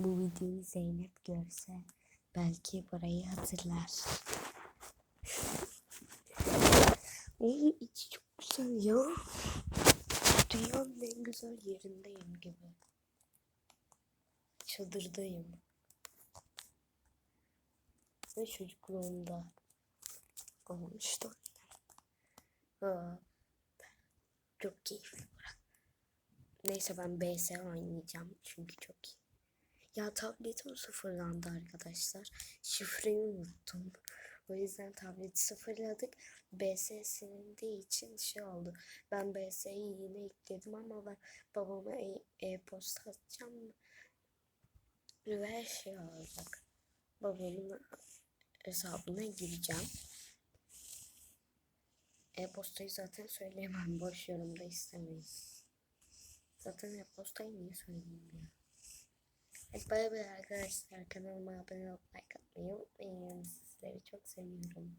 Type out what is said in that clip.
bu videoyu Zeynep görse belki burayı hatırlar. Oğlum içi çok güzel ya. Dünyanın en güzel yerindeyim gibi. Çadırdayım. Ve çocukluğumda olmuştu. Ha. Çok keyifli. Neyse ben BS oynayacağım çünkü çok iyi. Ya tabletim sıfırlandı arkadaşlar. Şifreyi unuttum. O yüzden tableti sıfırladık. BS silindiği için şey oldu. Ben BS'yi yine ekledim ama ben babama e- e-posta atacağım. Ve şey olacak. Babamın hesabına gireceğim. E-postayı zaten söyleyemem. Boş yorumda istemeyin. Zaten e-postayı niye söyleyeyim ya? Hadi bay bay arkadaşlar. Kanalıma abone olup unutmayın. Sizleri çok seviyorum.